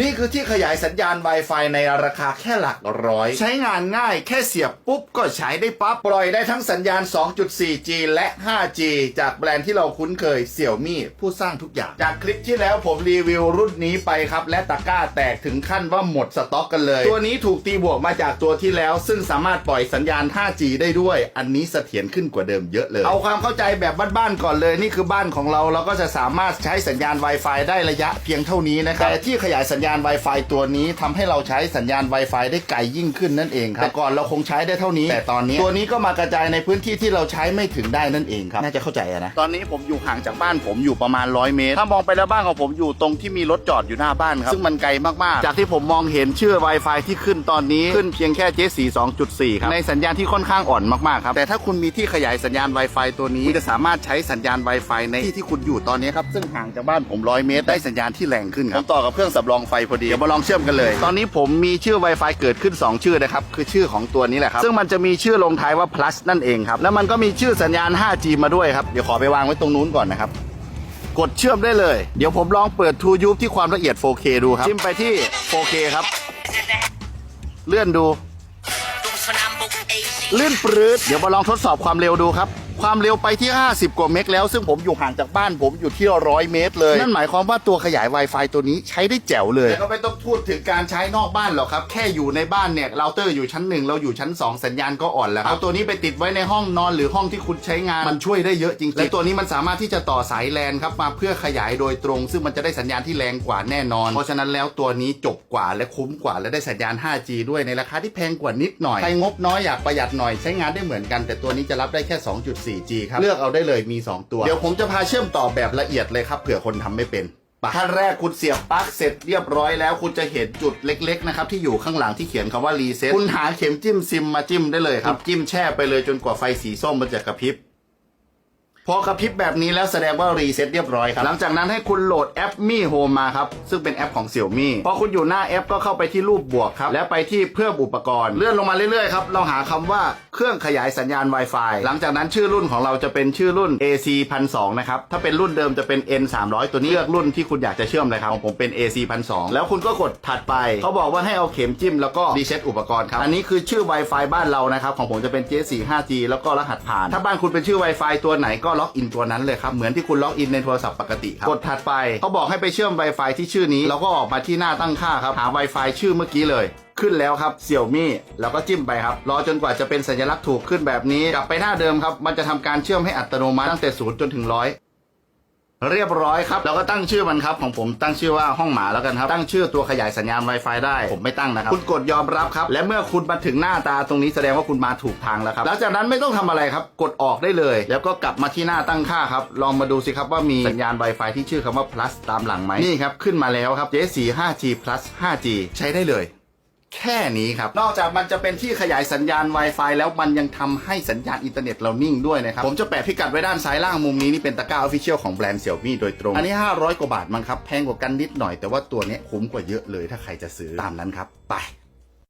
นี่คือที่ขยายสัญญาณ Wi-Fi ในราคาแค่หลักร้อย ใช้งานง่ายแค่เสียบปุ๊บก็ใช้ได้ปั๊บ ปล่อยได้ทั้งสัญญาณ 2.4G และ 5G จากแบรนด์ที่เราคุ้นเคยเสี่ยวมี่ผู้สร้างทุกอย่าง จากคลิปที่แล้วผมรีวิวรุ่นนี้ไปครับ และตะกร้าแตกถึงขั้นว่าหมดสต็อกกันเลย ตัวนี้ถูกตีบวกมาจากตัวที่แล้ว ซึ่งสามารถปล่อยสัญญาณ 5G ได้ด้วย อันนี้เสถียรขึ้นกว่าเดิมเยอะเลย เอาความเข้าใจแบบบ้านๆก่อนเลยนี่คือบ้านของเราเราก็จะสามารถใช้สัญญาณ Wi-Fi ได้ระยะเพียงเท่านี้นะครับแต่ที่ขยายสัญญาณ Wi-Fi ตัวนี้ทำให้เราใช้สัญญาณ Wi-Fi ได้ไกลยิ่งขึ้นนั่นเองครับแต่ก่อนเราคงใช้ได้เท่านี้ แต่ตอนนี้ตัวนี้ก็มากระจายในพื้นที่ที่เราใช้ไม่ถึงได้นั่นเองครับน่าจะเข้าใจอะนะตอนนี้ผมอยู่ห่างจากบ้านผมอยู่ประมาณ 100 เมตร ถ้ามองไปแล้วบ้านของผมอยู่ตรงที่มีรถจอดอยู่หน้าบ้านครับซึ่งมันไกลมากๆ จากที่ผมมองเห็นชื่อ Wi-Fi ที่ขึ้นตอนนี้ขึ้นเพียงแค่ J4 2.4ครับในสัญญาณที่ค่อนข้างอ่อนมากๆครับแต่ถ้าคุณมีที่ขยายสัญญาณ Wi-Fi ตัวนี้คุณจะสามารถใช้สัญญาณ Wi-Fi ในที่ที่คุณอยู่ตอนนี้ครับซึ่งห่างจากบ้านผม100 เมตรได้สัญญาณที่แรงขึ้นครับผมต่อกับเครื่องสำรองไฟพอดี เดี๋ยวมาลองเชื่อมกันเลย ตอนนี้ผมมีชื่อ Wi-Fi เกิดขึ้น 2 ชื่อนะครับ คือชื่อของตัวนี้แหละครับ ซึ่งมันจะมีชื่อลงท้ายว่า plus นั่นเองครับ แล้วมันก็มีชื่อสัญญาณ 5G มาด้วยครับ เดี๋ยวขอไปวางไว้ตรงนู้นก่อนนะครับ กดเชื่อมได้เลย เดี๋ยวผมลองเปิด True u ที่ความละเอียด 4K ดูครับ จิ้มไปที่ 4K ครับ เลื่อนดูลื่นปรืดเดี๋ยวมาลองทดสอบความเร็วดูครับ ความเร็วไปที่ 50 กว่าเมกแล้ว ซึ่งผมอยู่ห่างจากบ้านผมอยู่ที่ร้อยเมตรเลย นั่นหมายความว่าตัวขยาย Wi-Fi ตัวนี้ใช้ได้แจ๋วเลยแล้วก็ไม่ต้องพูดถึงการใช้นอกบ้านหรอกครับ แค่อยู่ในบ้านเนี่ยเราเตอร์อยู่ชั้นหนึ่งเราอยู่ชั้น 2 สัญญาณก็อ่อนแล้วเอาตัวนี้ไปติดไว้ในห้องนอนหรือห้องที่คุณใช้งานมันช่วยได้เยอะจริงๆและตัวนี้มันสามารถที่จะต่อสายแลนครับมาเพื่อขยายโดยตรง ซึ่งมันจะได้สัญญาณที่แรงกว่าแน่นอน เพราะฉะนั้นแล้วตัวนี้จบกว่าและคุ้มกว่าและได้สัญญาณ 5G ด้วยในราคาที่แพงกว่านิดหน่อยใครงบน้อยอยากประหยัดหน่อยใช้งานได้เหมือนกัน แต่ตัวนี้จะรับได้แค่ 2.4G ครับ เลือกเอาได้เลยมี 2 ตัว เดี๋ยวผมจะพาเชื่อมต่อแบบละเอียดเลยครับเผื่อคนทำไม่เป็นขั้นแรกคุณเสียบปลั๊กเสร็จเรียบร้อยแล้ว คุณจะเห็นจุดเล็ก ๆ นะครับ ที่อยู่ข้างหลังที่เขียนคำว่ารีเซ็ตคุณหาเข็มจิ้มซิมมาจิ้มได้เลยครับ จิ้มแช่ไปเลยจนกว่าไฟสีส้มมันจะกระพริบพอกระพริบแบบนี้แล้วแสดงว่ารีเซ็ตเรียบร้อยครับ หลังจากนั้นให้คุณโหลดแอปมี่โฮมมาครับ ซึ่งเป็นแอปของเสี่ยวมี่พอคุณอยู่หน้าแอปก็เข้าไปที่รูปบวกครับ แล้วไปที่เพิ่มอุปกรณ์ เลื่อนลงมาเรื่อยๆครับเราหาคำว่า เครื่องขยายสัญญาณ Wi-Fi หลังจากนั้นชื่อรุ่นของเราจะเป็นชื่อรุ่น AC 1 2 0 0นะครับ ถ้าเป็นรุ่นเดิมจะเป็น N 3 0 0ตัวนี้เลือกรุ่นที่คุณอยากจะเชื่อมเลยครับของผมเป็น AC 1 2 0 0แล้วคุณก็กดถัดไป เขาบอกว่าให้เอาเข็มจิ้มแล้วก็รีเซ็ตอุปกรณ์ครับ อันนี้คือชื่อ Wi-Fi บ้านเรานะครับ ของผมจะเป็น J4 5G แล้วก็รหัสผ่าน ถ้าบ้านคุณเป็นชื่อ Wi-Fi ตัวไหนก็ล็อกอินตัวนั้นเลยครับ เหมือนที่คุณล็อกอินในโทรศัพท์ปกติครับ กดถัดไป เขาบอกให้ไปเชื่อม Wi-Fi ที่ชื่อนี้ เราก็ออกมาที่หน้าตั้งค่าครับ หา Wi-Fi ชื่อเมื่อกี้เลย ขึ้นแล้วครับเสี่ยวมี่แล้วก็จิ้มไปครับ รอจนกว่าจะเป็นสัญลักษณ์ถูกขึ้นแบบนี้ กลับไปหน้าเดิมครับ มันจะทำการเชื่อมให้อัตโนมัติตั้งแต่ศูนย์จนถึงร้อยเรียบร้อยครับ แล้วก็ตั้งชื่อมันครับ ของผมตั้งชื่อว่าห้องหมาแล้วกันครับ ตั้งชื่อตัวขยายสัญญาณ Wi-Fi ได้ ผมไม่ตั้งนะครับ คุณกดยอมรับครับ และเมื่อคุณมาถึงหน้าตาตรงนี้แสดงว่าคุณมาถูกทางแล้วครับหลังจากนั้นไม่ต้องทำอะไรครับ กดออกได้เลย แล้วก็กลับมาที่หน้าตั้งค่าครับ ลองมาดูสิครับว่ามีสัญญาณ Wi-Fi ที่ชื่อคำว่า plus ตามหลังไหมนี่ครับขึ้นมาแล้วครับ J4 5G plus 5G ใช้ได้เลย แค่นี้ครับ นอกจากมันจะเป็นที่ขยายสัญญาณ Wi-Fi แล้วมันยังทำให้สัญญาณอินเทอร์เน็ตเรานิ่งด้วยนะครับ ผมจะแปะพิกัดไว้ด้านซ้ายล่างมุมนี้ นี่เป็นตะกร้าออฟฟิเชียลของแบรนด์เสี่ยวมี่โดยตรง อันนี้ 500 กว่าบาทมั้งครับ แพงกว่ากันนิดหน่อยแต่ว่าตัวเนี้ยคุ้มกว่าเยอะเลยถ้าใครจะซื้อตามนั้นครับ ไป